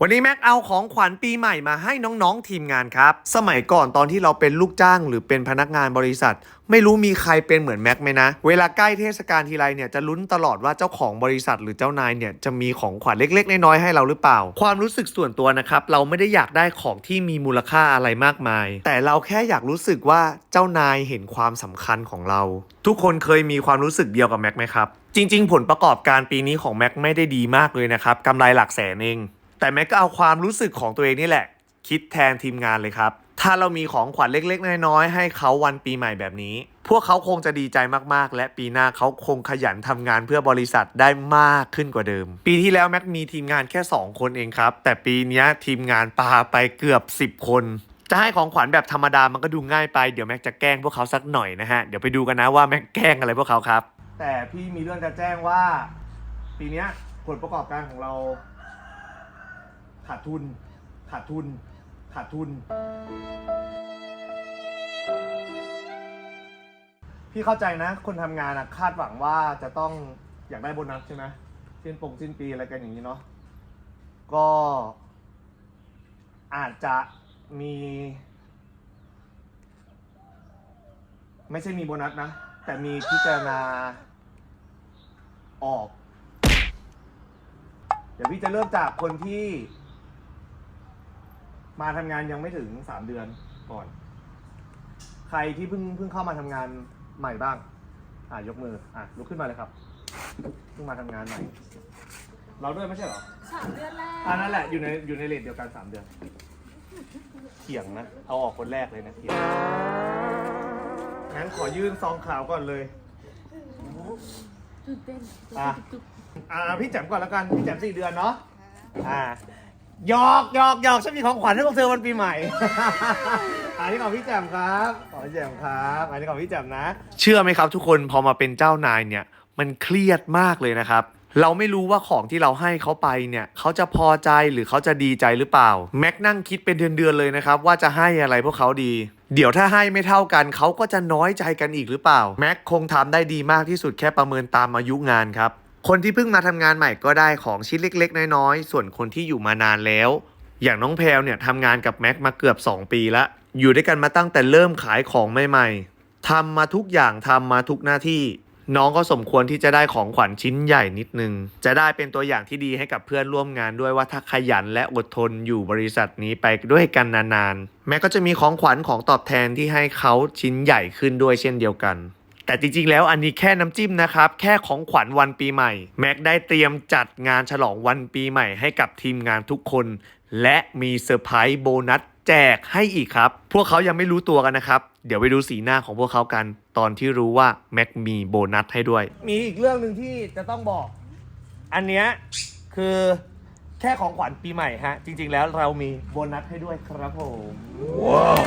วันนี้แม็กเอาของขวัญปีใหม่มาให้น้องๆทีมงานครับ สมัยก่อนตอนที่เราเป็นลูกจ้างหรือเป็นพนักงานบริษัท ไม่รู้มีใครเป็นเหมือนแม็กไหมนะ เวลาใกล้เทศกาลทีไรเนี่ยจะลุ้นตลอดว่าเจ้าของบริษัทหรือเจ้านายเนี่ยจะมีของขวัญเล็ก ๆ น้อยๆให้เราหรือเปล่า ความรู้สึกส่วนตัวนะครับเราไม่ได้อยากได้ของที่มีมูลค่าอะไรมากมาย แต่เราแค่อยากรู้สึกว่าเจ้านายเห็นความสำคัญของเรา ทุกคนเคยมีความรู้สึกเดียวกับแม็กไหมครับจริง ๆ ผลประกอบการปีนี้ของแม็กไม่ได้ดีมากเลยนะครับกำไรหลักแสนเอง แต่แม็กก็เอาความรู้สึกของตัวเองนี่แหละ คิดแทนทีมงานเลยครับ ถ้าเรามีของขวัญเล็กๆ น้อยๆ ให้เขาวันปีใหม่แบบนี้ พวกเขาคงจะดีใจมากๆ และปีหน้าเขาคงขยันทำงานเพื่อบริษัทได้มากขึ้นกว่าเดิม ปีที่แล้วแม็กมีทีมงานแค่ 2 คนเองครับ แต่ปีนี้ทีมงานปาไปเกือบ 10 คนจะให้ของขวัญแบบธรรมดามันก็ดูง่ายไป เดี๋ยวแม็กจะแกล้งพวกเขาสักหน่อยนะฮะ เดี๋ยวไปดูกันนะว่าแม็กแกล้งอะไรพวกเขาครับ แต่พี่มีเรื่องจะแจ้งว่า ปีนี้ผลประกอบการของเรา ขาดทุน ขาดทุน ขาดทุน พี่เข้าใจนะ คนทำงานอะคาดหวังว่าจะต้องอยากได้โบนัสใช่ไหมสิ้นปงสิ้นปีอะไรกันอย่างนี้เนาะ ก็อาจจะมี ไม่ใช่มีโบนัสนะ แต่มีพิจารณาออก เดี๋ยวพี่จะเริ่มจากคนที่ มาทำงานยังไม่ถึงสามเดือนก่อน ใครที่เพิ่งเพิ่งเข้ามาทำงานใหม่บ้าง อะยกมือ อะลุกขึ้นมาเลยครับ เพิ่งมาทำงานใหม่ เราด้วยไม่ใช่เหรอ สามเดือนแรกอ่านั่นแหละอยู่ในอยู่ในเลทเดียวกันสามเดือนเถียงนะ เอาออกคนแรกเลยนะเถียงงั้นขอยื่นซองขาวก่อนเลยตื่นเต้นอะอ่าพี่แจ่มก่อนแล้วกันพี่แจ่มสี่เดือนเนาะอ่า หยอกหยอกหยอกฉันมีของขวัญให้พวกเธอวันปีใหม่ อันนี้ของพี่แจ่มครับของพี่แจ่มครับอันนี้ของพี่แจ่มนะ เชื่อไหมครับทุกคนพอมาเป็นเจ้านายเนี่ย มันเครียดมากเลยนะครับ เราไม่รู้ว่าของที่เราให้เขาไปเนี่ยเขาจะพอใจหรือเขาจะดีใจหรือเปล่า แม็กนั่งคิดเป็นเดือนๆเลยนะครับ ว่าจะให้อะไรพวกเขาดี เดี๋ยวถ้าให้ไม่เท่ากันเขาก็จะน้อยใจกันอีกหรือเปล่า แม็กคงทำได้ดีมากที่สุดแค่ประเมินตามอายุงานครับ คนที่เพิ่งมาทำงานใหม่ก็ได้ของชิ้นเล็ก ๆ น้อยๆ ส่วนคนที่อยู่มานานแล้ว อย่างน้องแพลวเนี่ยทำงานกับแม็กมาเกือบ 2 ปีละ อยู่ด้วยกันมาตั้งแต่เริ่มขายของใหม่ๆทำมาทุกอย่างทำมาทุกหน้าที่ น้องก็สมควรที่จะได้ของขวัญชิ้นใหญ่นิดนึง จะได้เป็นตัวอย่างที่ดีให้กับเพื่อนร่วมงานด้วยว่าถ้าขยันและอดทนอยู่บริษัทนี้ไปด้วยกันนานๆ แม็กก็จะมีของขวัญของตอบแทนที่ให้เขาชิ้นใหญ่ขึ้นด้วยเช่นเดียวกัน แต่จริงๆ แล้วอันนี้แค่น้ำจิ้มนะครับ แค่ของขวัญวันปีใหม่ แม็กได้เตรียมจัดงานฉลองวันปีใหม่ให้กับทีมงานทุกคน และมีเซอร์ไพรส์โบนัสแจกให้อีกครับ พวกเขายังไม่รู้ตัวกันนะครับ เดี๋ยวไปดูสีหน้าของพวกเขากัน ตอนที่รู้ว่าแม็กมีโบนัสให้ด้วย มีอีกเรื่องหนึ่งที่จะต้องบอก อันเนี้ยคือแค่ของขวัญปีใหม่ฮะ จริง ๆ แล้วเรามีโบนัสให้ด้วยครับผม ว้าว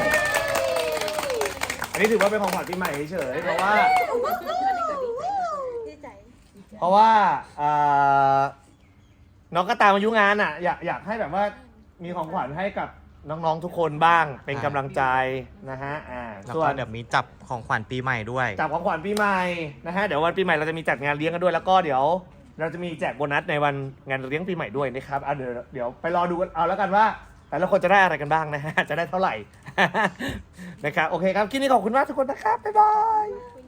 นนี้ถือว่าเป็นของขวัญปีใหม่เฉยๆเพราะว่า ดีใจเพราะว่าเอ่อน้องก็ตามอายุงานอะ อยากอยากให้แบบว่ามีของขวัญให้กับน้องๆทุกคนบ้าง เป็นกำลังใจนะฮะอ่าแล้วส่วก็น เดี๋ยวมีจับของขวัญปีใหม่ด้วยจับของขวัญปีใหม่นะฮะเดี๋ยววันปีใหม่เราจะมีจัดงานเลี้ยงกันด้วยแล้วก็เดี๋ยว เราจะมีแจกโบนัสในวันงานเลี้ยงปีใหม่ด้วยนะครับอะเดี๋ยวเดี๋ยวไปรอดูกันเอาแล้วกันว่า แต่ละคนจะได้อะไรกันบ้างนะฮะ จะได้เท่าไหร่ นะครับ โอเคครับ คลิปนี้ขอบคุณมากทุกคนนะครับ บ๊ายบาย